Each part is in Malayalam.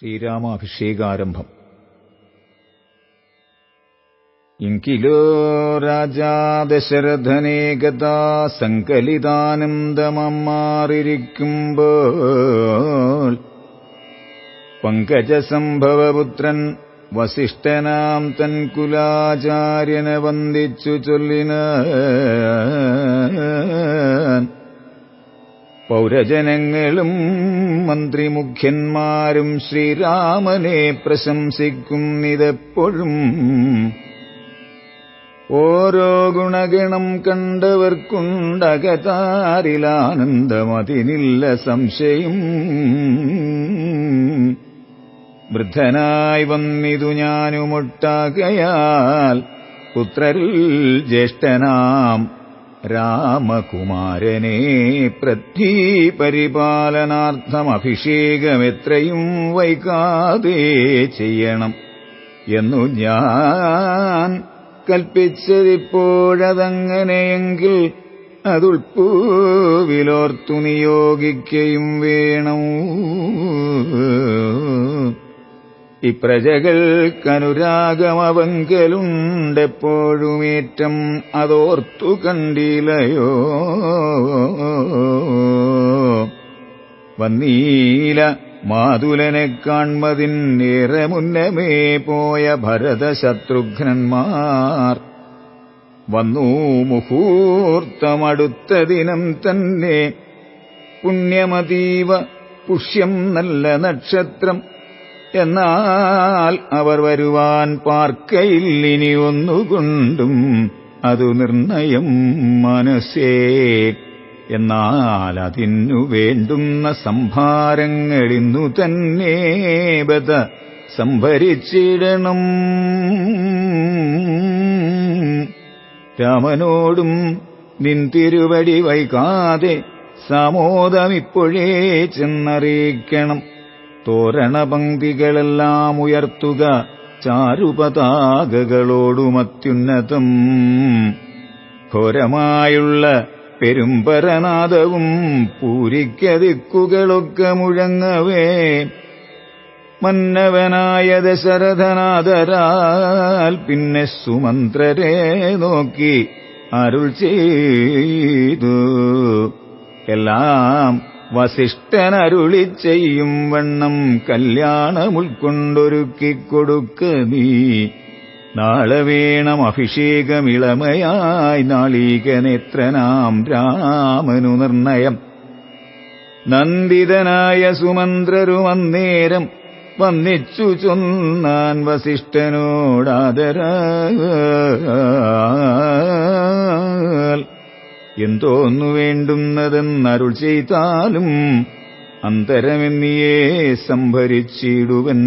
ശ്രീരാമാഭിഷേകാരംഭം. ഇങ്കിലോ രാജാ ദശരഥനേകഥാ സങ്കലിതാനന്ദമാറിയിരിക്കുമ്പോൾ പങ്കജസംഭവപുത്രൻ വസിഷ്ഠനാം തൻ കുലാചാര്യനെ വന്ദിച്ചു ചൊല്ലിന പൗരജനങ്ങളും മന്ത്രിമുഖ്യന്മാരും ശ്രീരാമനെ പ്രശംസിക്കുന്നിതെപ്പോഴും ഓരോ ഗുണഗണം കണ്ടവർക്കുണ്ടകതാരിലാനന്ദമതിനില്ല സംശയം. വൃദ്ധനായി വന്നിതു ഞാനുമൊട്ടാകയാൽ പുത്രരിൽ ജ്യേഷ്ഠനാം രാമകുമാരനെ പൃഥ്വീ പരിപാലനാർത്ഥം അഭിഷേകമെത്രയും വൈകാതെ ചെയ്യണം എന്നു ഞാൻ കൽപ്പിച്ചതിപ്പോഴതങ്ങനെയെങ്കിൽ അതുൾപ്പൂവിലോർത്തു നിയോഗിക്കയും വേണം ഇപ്രജകൾക്കനുരാഗമവങ്കലുണ്ടെപ്പോഴുമേറ്റം അതോർത്തു കണ്ടിലയോ? വന്നീല മാതുലനെ കാൺമതിന്നേറെ മുന്നമേ പോയ ഭരതശത്രുഘ്നന്മാർ. വന്നു മുഹൂർത്തമടുത്ത ദിനം തന്നെ പുണ്യമതീവ പുഷ്യം നല്ല നക്ഷത്രം എന്നാൽ അവർ വരുവാൻ പാർക്കയില്ലിനി ഒന്നുകൊണ്ടും അതു നിർണയം മനസ്സേ. എന്നാൽ അതിനു വേണ്ടുന്ന സംഭാരങ്ങളിന്നു തന്നെ ബത സംഭരിച്ചിടണം. രാമനോടും നിൻ തിരുവടി വൈകാതെ സമോദമിപ്പോഴേ ചെന്നറിയിക്കണം. തോരണപംക്തികളെല്ലാം ഉയർത്തുക ചാരുപതാകകളോടുമത്യുന്നതം. ഘോരമായുള്ള പെരുമ്പരനാദവും പൂരിക്കതിക്കുകളൊക്കെ മുഴങ്ങവേ. മന്നവനായ ദശരഥനാദരാൽ പിന്നെ സുമന്ത്രരെ നോക്കി അരുൾ ചെയ്തു. എല്ലാം വസിഷ്ഠനരുളി ചെയ്യും വണ്ണം കല്യാണമുൾക്കൊണ്ടൊരുക്കിക്കൊടുക്ക നീ. നാളെ വേണം അഭിഷേകമിളമയായി നാളീകനേത്രനാം രാമനു നിർണയം. നന്ദിതനായ സുമന്ത്രരു സുമന്ത്രരുമന്നേരം വന്നിച്ചു ചൊന്നാൻ വസിഷ്ഠനോടാദരാൽ എന്തോന്നു വേണ്ടുന്നതെന്നരുൾ ചെയ്താലും അന്തരമെന്നിയേ സംഭരിച്ചിടുവൻ.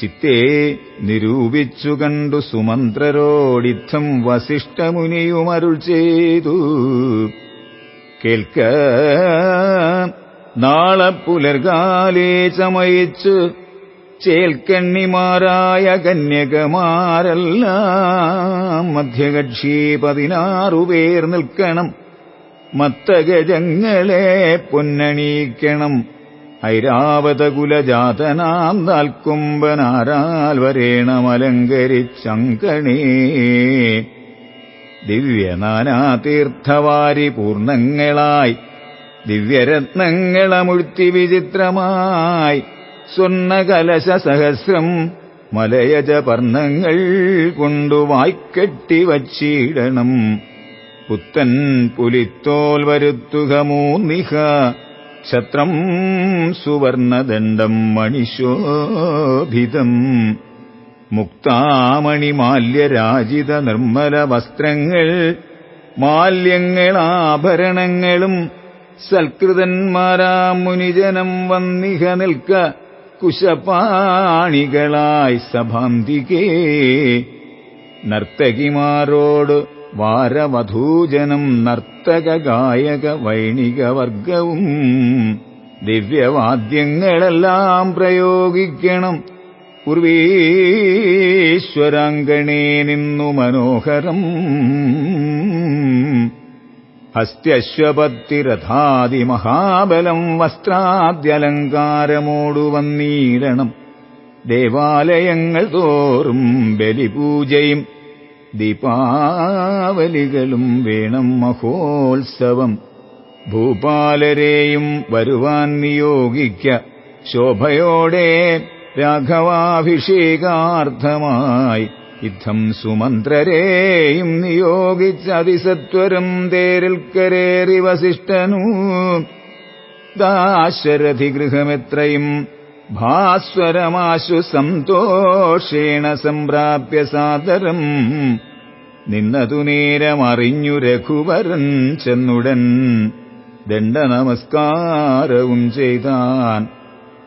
ചിത്തേ നിരൂപിച്ചു കണ്ടു സുമന്ത്രരോടിത്തം വസിഷ്ഠമുനിയുമരുൾ ചെയ്തു. കേൾക്ക നാളെ പുലർകാലേ ചമയിച്ചു ചേൽക്കണ്ണിമാരായ കന്യകമാരെല്ലാം. മധ്യകക്ഷി പതിനാറുപേർ നിൽക്കണം. മത്തഗജങ്ങളെ പൊന്നണീക്കണം ഐരാവതകുലജാതനാം നാൽക്കുംബനാരാൽ വരേണമലങ്കരിച്ചങ്കണേ. ദിവ്യനാനാതീർത്ഥവാരി പൂർണങ്ങളായി. ദിവ്യരത്നങ്ങളമുഴ്ത്തി വിചിത്രമായി. സ്വർണകലശ സഹസ്രം മലയജ പർണങ്ങൾ കൊണ്ടു വായ്ക്കെട്ടി വച്ചിടണം. പുത്തൻ പുലിത്തോൽ വരുത്തുക മൂന്നിഹ ക്ഷത്രം സുവർണദണ്ഡം മണിശോഭിതം. മുക്താമണിമാല്യരാജിത നിർമ്മല വസ്ത്രങ്ങൾ മാല്യങ്ങളാഭരണങ്ങളും സൽകൃതന്മാരാ മുനിജനം വന്നിഹ നിൽക്ക. കുശപാണികളായി സഭാന്തികേ. നർത്തകിമാരോട് വാരവധൂജനം നർത്തക ഗായക വൈണികവർഗവും ദിവ്യവാദ്യങ്ങളെല്ലാം പ്രയോഗിക്കണം. പൂർവീശ്വരാങ്കണേ നിന്നു മനോഹരം. ഹസ്ത്യശ്വപത്തിരഥാതിമഹാബലം വസ്ത്രാദ്യലങ്കാരമോടു വന്നീടണം ദേവാലയങ്ങൾ തോറും ബലിപൂജയും ദീപാവലികളും വേണം മഹോത്സവം. ഭൂപാലരെയും വരുവാൻ നിയോഗിക്ക. ശോഭയോടെ രാഘവാഭിഷേകാർത്ഥമായി യുദ്ധം സുമന്ത്രരെയും നിയോഗിച്ചതിസത്വരം തേരിൽ കരേറി വസിഷ്ഠനു. ദാശരഥി ഗൃഹമെത്രയും ഭാസ്വരമാശു സന്തോഷേണ സംപ്രാപ്യ സാദരം. നിന്നതു നേരമറിഞ്ഞു രഘുവരൻ ചെന്നുടൻ ദണ്ഡനമസ്കാരവും ചെയ്താൻ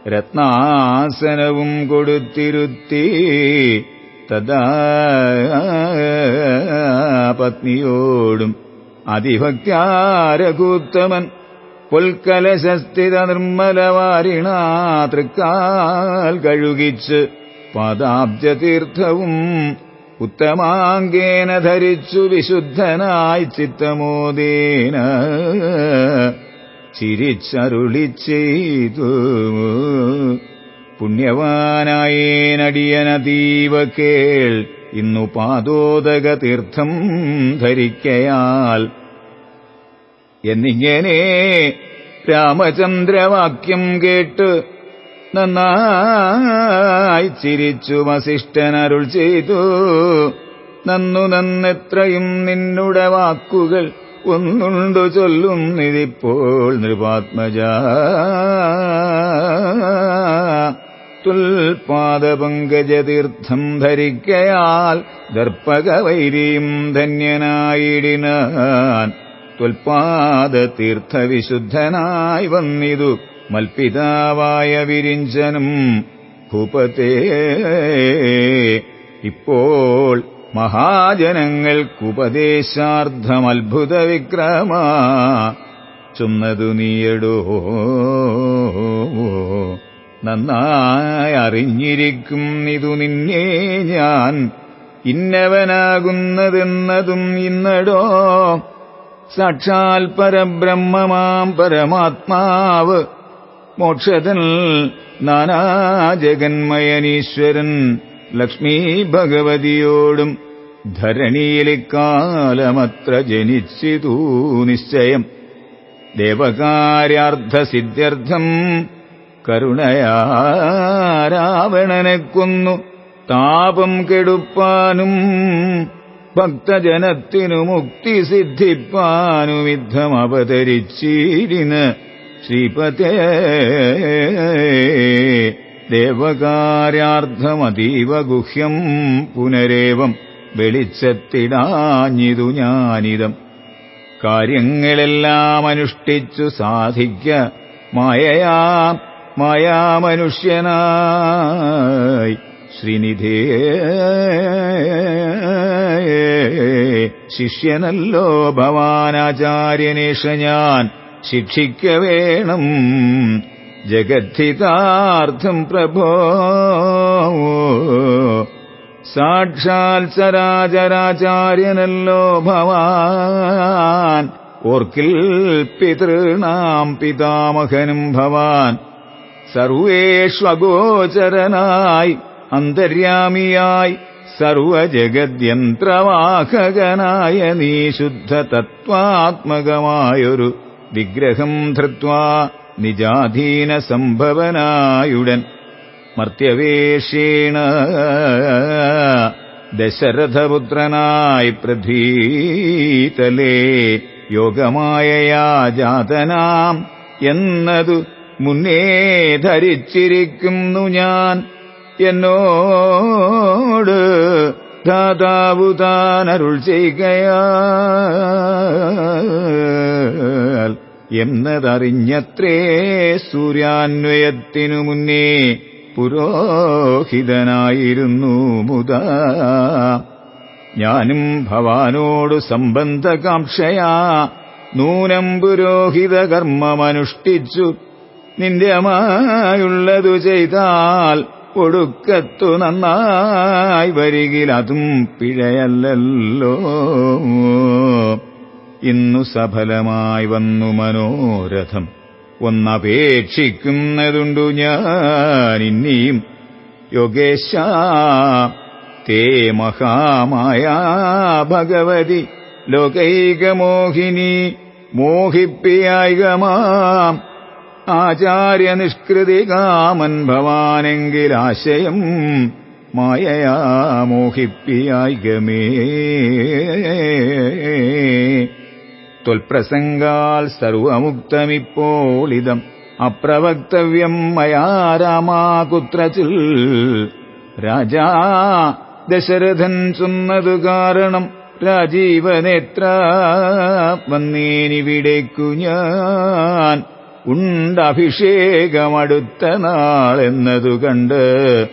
രത്നാസനവും കൊടുത്തിരുത്തി. തഥാ പത്നിയോടും അതിഭക്ത്യാരകൂത്തമൻ പൊൽക്കലശസ്ഥിത നിർമ്മലവാരിണ തൃക്കാൽ കഴുകിച്ച് പദാബ്ജതീർത്ഥവും ഉത്തമാങ്കേന ധരിച്ചു വിശുദ്ധനായി ചിത്തമോദേന ചിരിച്ചരുളി ചെയ്തു പുണ്യവാനായേനടിയനതീവ കേൾ. ഇന്നു പാദോദക തീർത്ഥം ധരിക്കയാൽ. എന്നിങ്ങനെ രാമചന്ദ്രവാക്യം കേട്ട് നന്നായി ചിരിച്ചു വസിഷ്ഠനരുൾ ചെയ്തു. നന്നു നന്നെത്രയും നിന്നുടെ വാക്കുകൾ ഒന്നുണ്ടു ചൊല്ലുന്നിതിപ്പോൾ നൃപാത്മജ തുൽപാദപങ്കജതീർത്ഥം ധരിക്കയാൽ ദർപ്പകവൈരിയും ധന്യനായിടിനാൻ. ത്വൽപാദതീർത്ഥവിശുദ്ധനായി വന്നിതു. മൽപിതാവായ വിരിഞ്ചനും ഭൂപതേ. ഇപ്പോൾ മഹാജനങ്ങൾക്കുപദേശാർത്ഥമത്ഭുത വിക്രമ ചുന്നതു നീയടോ. നന്നായി അറിഞ്ഞിരിക്കും ഇതു നിന്നെ ഞാൻ. ഇന്നവനാകുന്നതെന്നതും ഇന്നടോ. സാക്ഷാൽ പരബ്രഹ്മമാം പരമാത്മാവ്. മോക്ഷതൻ നാനാജഗന്മയനീശ്വരൻ ലക്ഷ്മി ഭഗവതിയോടും ധരണിയിലിക്കാലമത്ര ജനിച്ചിതൂ നിശ്ചയം. ദേവകാര്യാർത്ഥസിദ്ധ്യർത്ഥം കരുണയാ രാവണനെ കൊന്നു. താപം കെടുപ്പാനും ഭക്തജനത്തിനു മുക്തി സിദ്ധിപ്പാനും യുദ്ധം അവതരിച്ചിരുന്ന്. ശ്രീപതേ ദേവകാര്യാർത്ഥമതീവ ഗുഹ്യം പുനരേവം വെളിച്ചത്തിടാഞ്ഞിതു ഞാനിതം. കാര്യങ്ങളെല്ലാം അനുഷ്ഠിച്ചു സാധിക്ക മായയാ മായാമനുഷ്യനായി ശ്രീനിധേ ശിഷ്യനല്ലോ ഭവാനാചാര്യനേഷ ഞാൻ ശിക്ഷിക്ക വേണം ജഗദ്ധിതാർത്ഥം പ്രഭോ. സാക്ഷാൽ സരാചരാചാര്യനല്ലോ ഭവാൻ. ഓർക്കിൽ പിതൃണാം പിതാമഹനും ഭവാൻ. സർവേഷ്വഗോചരനായി അന്തര്യാമിയായി സർവജഗദ്യന്ത്രവാഹകനായ നീ ശുദ്ധ തത്വാത്മകമായൊരു വിഗ്രഹം ധൃത്വാ നിജാധീന സംഭവനായുടൻ മർത്യവേഷേണ ദശരഥപുത്രനായി പൃഥ്വീതലേ യോഗമായയാ ജാതനാം എന്നതു മുന്നേ ധരിച്ചിരിക്കുന്നു ഞാൻ. എന്നോട് ദാതാവു താനരുൾ ചെയ്യുകയാൽ എന്നതറിഞ്ഞത്രേ സൂര്യാന്വയത്തിനു മുന്നേ പുരോഹിതനായിരുന്നു മുത. ഞാനും ഭവാനോട് സംബന്ധകാംക്ഷയാ നൂനം പുരോഹിത കർമ്മമനുഷ്ഠിച്ചു നിന്ദ്യമായുള്ളതു ചെയ്താൽ ഒടുക്കത്തു നന്നായി വരികിൽ അതും പിഴയല്ലല്ലോ. ഇന്നു സഫലമായി വന്നു മനോരഥം. ഒന്നപേക്ഷിക്കുന്നതുണ്ടു ഞാൻ യോഗേശ തേ മഹാമായ ഭഗവതി ലോകൈകമോഹിനി മോഹിപ്പിയായികമാം ആചാര്യനിഷ്കൃതി കാമൻ ഭവാനെങ്കിലാശയം മായയാ മോഹിപ്പിയായികമേ. ത്വൽപ്രസംഗാൽ സർവമുക്തമിപ്പോളിതം അപ്രവക്തവ്യം മയാ രാമാ കുത്രച്ചിൽ രാജാ ദശരഥൻ ചൊന്നതു കാരണം രാജീവനേത്ര വന്നേനിവിടേക്കു ഞാൻ ഉണ്ടഭിഷേകമടുത്ത നാളെന്നതു കണ്ട്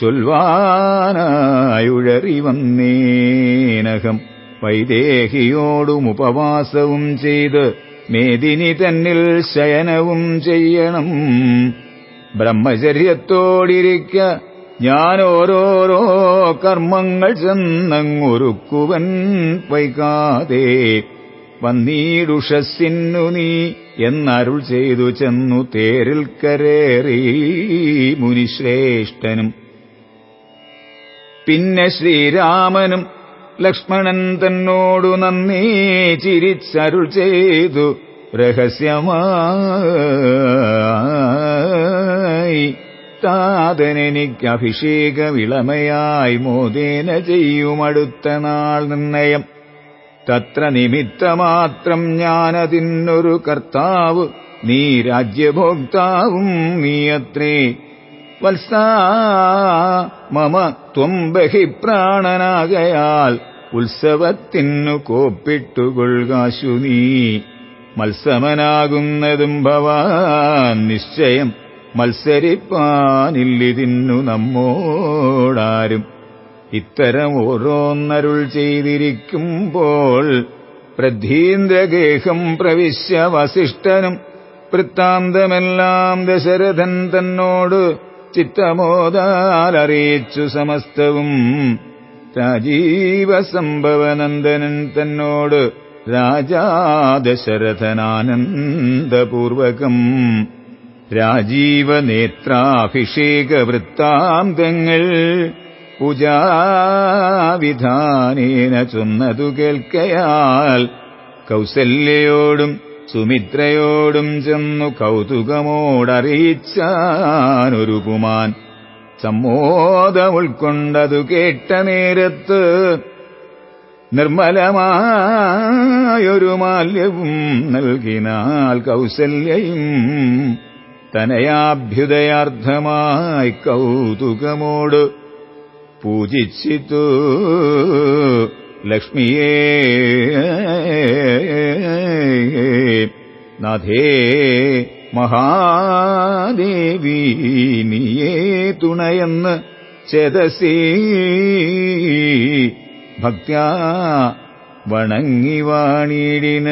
ചൊൽവാനായുഴറി വന്നേനകം വൈദേഹിയോടും ഉപവാസവും ചെയ്ത് മേദിനി തന്നിൽ ശയനവും ചെയ്യണം. ബ്രഹ്മചര്യത്തോടിരിക്ക ഞാൻ ഓരോരോ കർമ്മങ്ങൾ ചെന്നങ്ങൊരുക്കുവൻ വൈകാതെ. വന്നീടുഷസ്സിന്നു നീ എന്നരുൾ ചെയ്തു ചെന്നു തേരിൽ കരേറി മുനിശ്രേഷ്ഠനും. പിന്നെ ശ്രീരാമനും ലക്ഷ്മണൻ തന്നോടു നന്ദി ചിരിച്ചരുൾ ചെയ്തു രഹസ്യമായി. താതനെനിക്ക് അഭിഷേക മോദേന ചെയ്യുമടുത്ത നാൾ നിർണയം. തത്ര നിമിത്തമാത്രം ഞാനതിന്നൊരു കർത്താവ് നീ രാജ്യഭോക്താവും നീയത്രേ. വത്സാ മമ ത്വം ബഹിപ്രാണനാകയാൽ ഉത്സവത്തിനു കോപ്പിട്ടുകൊള്ളുകാശു നീ. മത്സമനാകുന്നതും ഭവാൻ നിശ്ചയം മത്സരിപ്പാനില്ലിതിന്നു നമ്മോടാരും. ഇത്തരം ഓരോന്നരുൾ ചെയ്തിരിക്കുമ്പോൾ പ്രധീന്ദ്രഗേഹം പ്രവിശ്യ വസിഷ്ഠനും വൃത്താന്തമെല്ലാം ദശരഥൻ തന്നോട് ചിത്തമോദാലറിയിച്ചു സമസ്തവും. രാജീവസംഭവനന്ദനൻ തന്നോട് രാജാ ദശരഥനാനന്ദപൂർവകം രാജീവ നേത്രാഭിഷേക വൃത്താന്തങ്ങൾ പൂജാവിധാനേന ചൊന്നതു കേൾക്കയാൽ കൗസല്യയോടും സുമിത്രയോടും ചെന്നു കൗതുകമോടറിയിച്ചാനൊരു പുമാൻ സമ്മോദമുൾക്കൊണ്ടതു കേട്ട നേരത്ത് നിർമ്മലമായൊരു മാല്യവും നൽകിനാൽ കൗസല്യയും തനയാഭ്യുദയാർത്ഥമായി കൗതുകമോട് പൂജിച്ചിത്തു ലക്ഷ്മിയേ. നഥേ മഹാദേവി നീയേ തുണയെന്ന് ചേതസീ. ഭക്ത്യാ വണങ്ങി വാണിടിന.